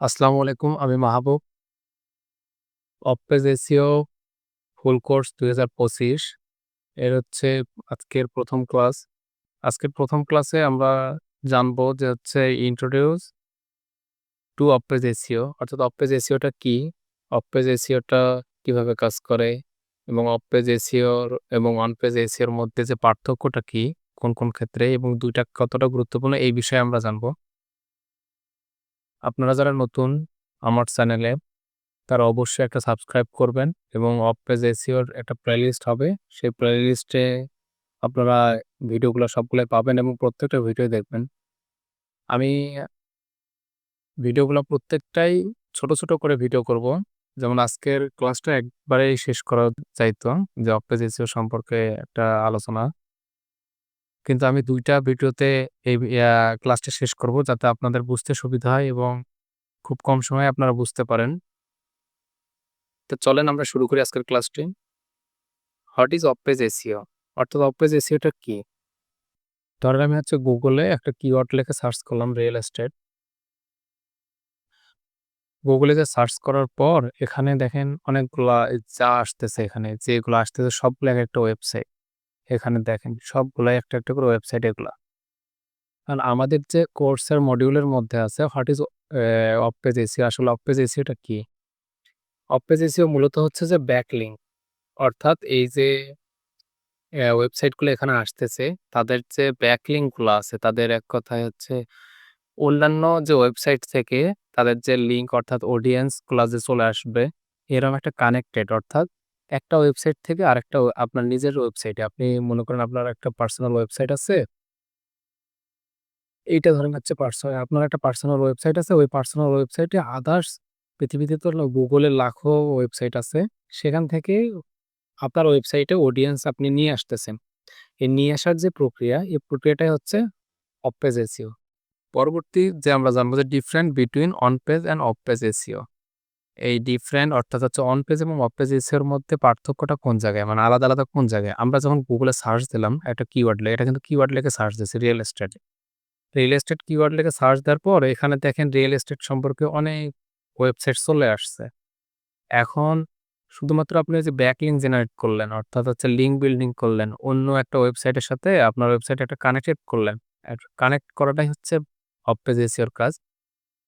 আসসালামু আলাইকুম, আমি মাহবুব। অপেজ এসিও ফুল কোর্স দুই হাজার পঁচিশ। এর হচ্ছে আজকের প্রথম ক্লাস। আজকের প্রথম ক্লাসে আমরা জানব যে হচ্ছে ইন্ট্রোডিউস টু অপেজ এসিও অর্থাৎ অপেজ এসিওটা কি? অপেজ এসিওটা কীভাবে কাজ করে? এবং অপেজ এসিওর এবং অনপেজ এসিওর মধ্যে যে পার্থক্যটা কি? কোন কোন ক্ষেত্রে? এবং দুইটা কতটা গুরুত্বপূর্ণ? এই বিষয়ে আমরা জানব। আপনারা যারা নতুন আমার চ্যানেলে, তারা অবশ্যই একটা সাবস্ক্রাইব করবেন এবং অফ পেজ এসিওর একটা প্লেলিস্ট হবে। সেই প্লেলিস্টে আপনারা ভিডিওগুলো সবগুলোই পাবেন এবং প্রত্যেকটা ভিডিও দেখবেন। আমি ভিডিওগুলো প্রত্যেকটাই ছোট ছোট করে ভিডিও করব। যেমন আজকের ক্লাসটা একবারেই শেষ করা চাইতো যে অফ পেজ এসিও সম্পর্কে একটা আলোচনা। কিন্তু আমি দুইটা ভিডিওতে এই ক্লাসটা শেষ করব যাতে আপনাদের বুঝতে সুবিধা হয় এবং খুব কম সময়ে আপনারা বুঝতে পারেন। তো চলেন আমরা শুরু করি আজকের ক্লাসটি। হোয়াট ইজ অপেজ এসিও অর্থাৎ অপেজ এসিওটা কি? ধরেন আমি হচ্ছে গুগলে একটা কিওয়ার্ড লেখে সার্চ করলাম রিয়েল এস্টেট গুগলে যে সার্চ করার পর এখানে দেখেন অনেকগুলা যা আসতেছে এখানে, যেগুলো আসতেছে সবগুলো এক একটা ওয়েবসাইট এখানে দেখেন, সবগুলাই একটা একটা করে ওয়েবসাইট এগুলা। কারণ আমাদের যে কোর্সের মডিউলের মধ্যে আছে হোয়াট ইজ অপেজ এসিও আসলে অপেজ এসিওটা কি? অপেজ এসিও মূলত হচ্ছে যে ব্যাকলিং অর্থাৎ এই যে ওয়েবসাইটগুলো এখানে আসতেছে, তাদের যে ব্যাকলিংগুলো আছে, তাদের এক কথায় হচ্ছে অন্যান্য যে ওয়েবসাইট থেকে তাদের যে লিঙ্ক অর্থাৎ অডিয়েন্সগুলো যে চলে আসবে এরকম একটা কানেক্টেড অর্থাৎ একটা ওয়েবসাইট থেকে আরেকটা আপনার নিজের ওয়েবসাইটে। আপনি মনে করেন আপনার একটা পার্সোনাল ওয়েবসাইট আছে। এইটা ধরেন হচ্ছে পার্সোনাল, আপনার একটা পার্সোনাল ওয়েবসাইট আছে। ওই পার্সোনাল ওয়েবসাইটে আদার্স পৃথিবীতে তো গুগলের লাখো ওয়েবসাইট আছে। সেখান থেকে আপনার ওয়েবসাইটে অডিয়েন্স আপনি নিয়ে আসতেছেন। এই নিয়ে আসার যে প্রক্রিয়া, এই প্রক্রিয়াটাই হচ্ছে অফ পেজ এসিও পরবর্তী যে আমরা জানব যে different between on page and off page SEO এই ডিফারেন্ট অর্থাৎ হচ্ছে অন পেজ এবং অফ পেজ এসিওর মধ্যে পার্থক্যটা কোন জায়গায়? মানে আলাদা আলাদা কোন জায়গায়? আমরা যখন গুগলে সার্চ দিলাম, একটা কিওয়ার্ড লেগে এটা কিন্তু কিওয়ার্ড লেগে সার্চ দিয়েছে real estate real estate keyword লেগে সার্চ দেওয়ার পর এখানে দেখেন রিয়েল এস্টেট সম্পর্কে অনেক ওয়েবসাইট চলে আসছে। এখন শুধুমাত্র আপনি যে ব্যাকলিঙ্ক জেনারেট করলেন, অর্থাৎ হচ্ছে লিঙ্ক বিল্ডিং করলেন, অন্য একটা ওয়েবসাইটের সাথে আপনার ওয়েবসাইট একটা কানেক্টেড করলেন। কানেক্ট করাটাই হচ্ছে অফ পেজ এসিওর কাজ।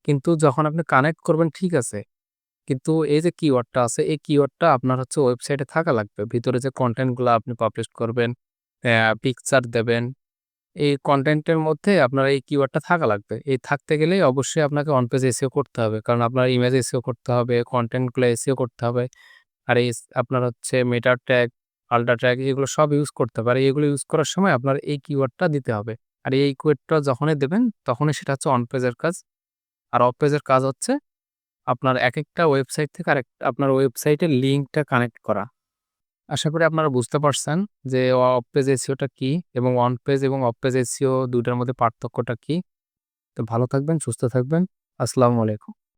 কিন্তু যখন আপনি কানেক্ট করবেন, ঠিক আছে কিন্তু এই যে কিওয়ার্ডটা আছে, এই কিওয়ার্ডটা আপনার হচ্ছে ওয়েবসাইটে থাকা লাগবে। ভিতরে যে কন্টেন্টগুলো আপনি পাবলিশ করবেন পিকচার দেবেন, এই কন্টেন্টের মধ্যে আপনার এই কিওয়ার্ডটা থাকা লাগবে। এই থাকতে গেলেই অবশ্যই আপনাকে অন পেজ এসিও করতে হবে। কারণ আপনার ইমেজ এসিও করতে হবে কন্টেন্টগুলো এসিও করতে হবে। আর এই আপনার হচ্ছে মেটার ট্যাগ আল্ট্রা ট্যাগ এগুলো সব ইউজ করতে আর এগুলো ইউজ করার সময় আপনার এই কিওয়ার্ডটা দিতে হবে। আর এই কিওয়ার্ডটা যখনই দেবেন, তখনই সেটা হচ্ছে অন পেজের কাজ। আর অফ পেজের কাজ হচ্ছে আপনার এক একটা ওয়েবসাইট থেকে আরেক, আপনার ওয়েবসাইটের লিঙ্কটা কানেক্ট করা। আশা করি আপনারা বুঝতে পারছেন যে অফ পেজ এসিওটা কী এবং অন পেজ এবং অফ পেজ এসিও দুটার মধ্যে পার্থক্যটা কী। তো ভালো থাকবেন, সুস্থ থাকবেন। আসসালামু আলাইকুম।